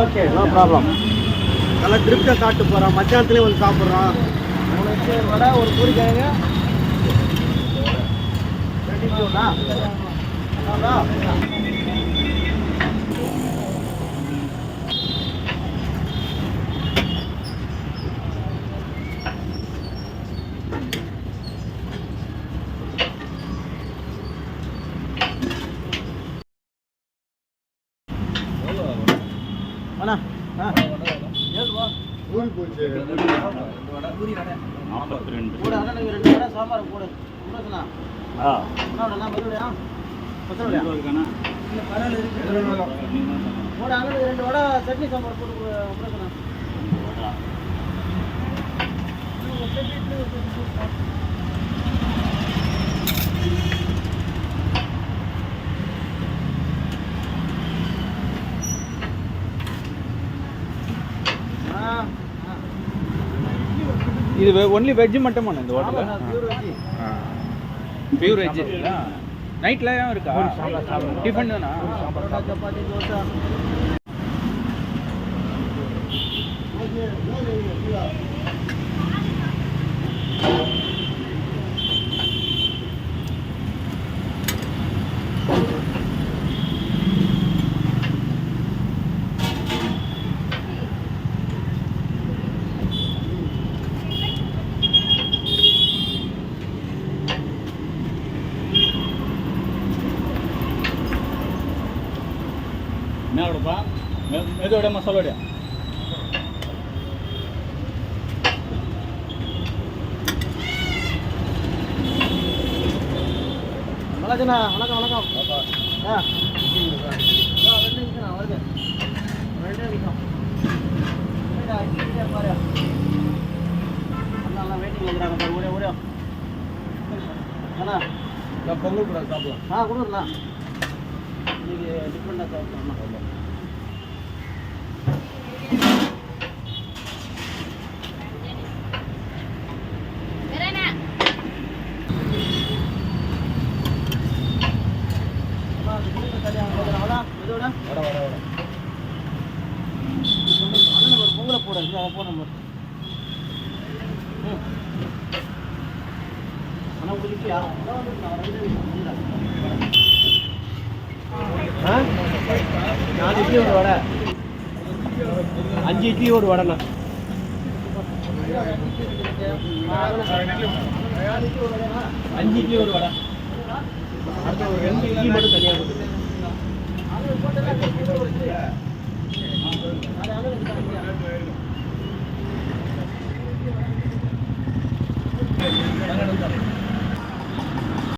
Okay no problem நல்லா திருப்தியாக சாப்பிட்டு போகிறோம் மத்தியானத்துலேயும் வந்து சாப்பிட்றோம் வடை ஒரு பூரி கிழங்கு. ரெண்டு அண்ணா ஏழு ரூபா நாற்பத்தி ரெண்டு கூட அண்ணனுக்கு ரெண்டு வடை சாம்பார் போடு. உங்களுக்குண்ணா ஆ. என்ன மதுரையா பத்தலையா இருக்காண்ணா கூட அண்ணனுக்கு ரெண்டு வடை சட்னி சாம்பார் போட்டு உங்களுக்குண்ணா ஆ ஆ இது ஒன்லி வெஜ் மட்டும் இந்த veg. பியூர் வெஜ் நைட்ல இருக்கா? டிஃபன் தானா? சப்பாத்தி தோசை என்ன கொடுப்பா? மெதுவோட மசாலோட வணக்கண்ணா வணக்கம் வணக்கம். ஆ. ரெண்டு நிமிஷம். வருது ரெண்டு நிமிஷம் பாரு. அண்ணாலாம் வெயிட்டிங் வந்துடுறாங்க பாரு ஓடியா ஓடியா. அண்ணா பொங்கல் கூட சாப்பிடலாம். ஆ கொடுக்குறண்ணா இது அதை போட அண்ணா உங்களுக்கு யாரும் அதான் வந்துருக்கு, நான் ரெண்டு நிமிஷம் வந்துடுறேன். ஆ நாலு இட்லி ஒரு வடை. அஞ்சு இட்லி ஒரு வடைண்ணா. அஞ்சு இட்லி ஒரு வடை. அடுத்து ஒரு ரெண்டு இட்லி மட்டும் தனியாக கொடுத்துருங்க.